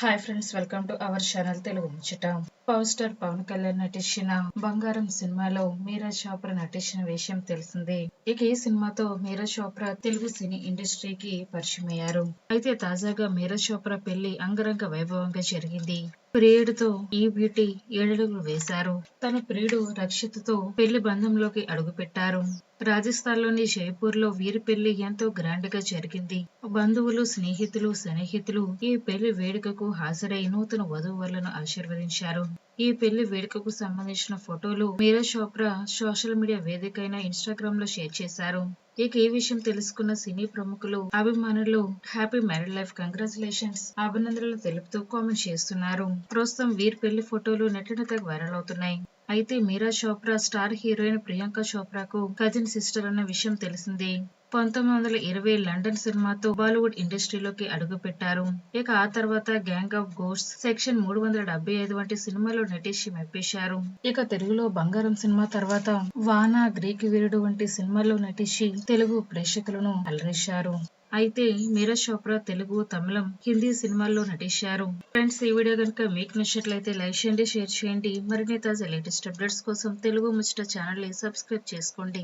Hi friends welcome to our channel Telugu Muchata power star Pawan Kalyan నటించిన బంగారం సినిమాలో మీరా చోప్రా నటించిన విషయం తెలిసిందే. ఇక ఈ సినిమాతో మీరా చోప్రా తెలుగు సినీ ఇండస్ట్రీకి పరిచయం అయ్యారు. అయితే తాజాగా మీరా చోప్రా పెళ్ళి అంగరంగ వైభవంగా జరిగింది. ప్రియుడితో ఈ బ్యూటీ ఏడడుగులు వేశారు. తన ప్రియుడు రక్షిత్తో పెళ్ళి బంధంలోకి అడుగుపెట్టారు. రాజస్థాన్లోని జైపూర్లో వీరి పెళ్ళి ఎంతో గ్రాండ్గా జరిగింది. బంధువులు స్నేహితులు సన్నిహితులు ఈ పెళ్ళి వేడుకకు హాజరై నూతన వధువులను ఆశీర్వదించారు. ఈ పెళ్ళి వేడుకకు సంబంధించిన ఫోటోలు మీరా చోప్రా సోషల్ మీడియా వేదికైన ఇన్స్టాగ్రామ్లో షేర్ చేశారు. ఇక ఈ విషయం తెలుసుకున్న సినీ ప్రముఖులు అభిమానులు హ్యాపీ మ్యారీడ్ లైఫ్ కంగ్రాచులేషన్స్ అభినందనలు తెలుపుతూ కామెంట్ చేస్తున్నారు. ప్రస్తుతం వీర్ పెళ్ళి ఫోటోలు నెట్టిన వైరల్ అవుతున్నాయి. అయితే మీరా చోప్రా స్టార్ హీరోయిన్ ప్రియాంక చోప్రాకు కజిన్ సిస్టర్ అన్న విషయం తెలిసిందే. పంతొమ్మిది వందల ఇరవై లండన్ సినిమాతో బాలీవుడ్ ఇండస్ట్రీలోకి అడుగుపెట్టారు. ఇక ఆ తర్వాత గ్యాంగ్ ఆఫ్ గోస్ట్ సెక్షన్ మూడు వందల డెబ్బై ఐదు వంటి సినిమాలో నటించి మెప్పించారు. ఇక తెలుగులో బంగారం సినిమా తర్వాత వానా గ్రీక్ వీరుడు వంటి సినిమాల్లో నటించి తెలుగు ప్రేక్షకులను అలరేశారు అయితే మీరా చోప్రా తెలుగు తమిళం హిందీ సినిమాల్లో నటించారు. ఫ్రెండ్స్ ఈ వీడియో కనుక మీకు నచ్చినట్లయితే లైక్ చేయండి షేర్ చేయండి. మరిన్ని తాజా లేటెస్ట్ అప్డేట్స్ కోసం తెలుగు ముచ్చట ఛానల్ని సబ్స్క్రైబ్ చేసుకోండి.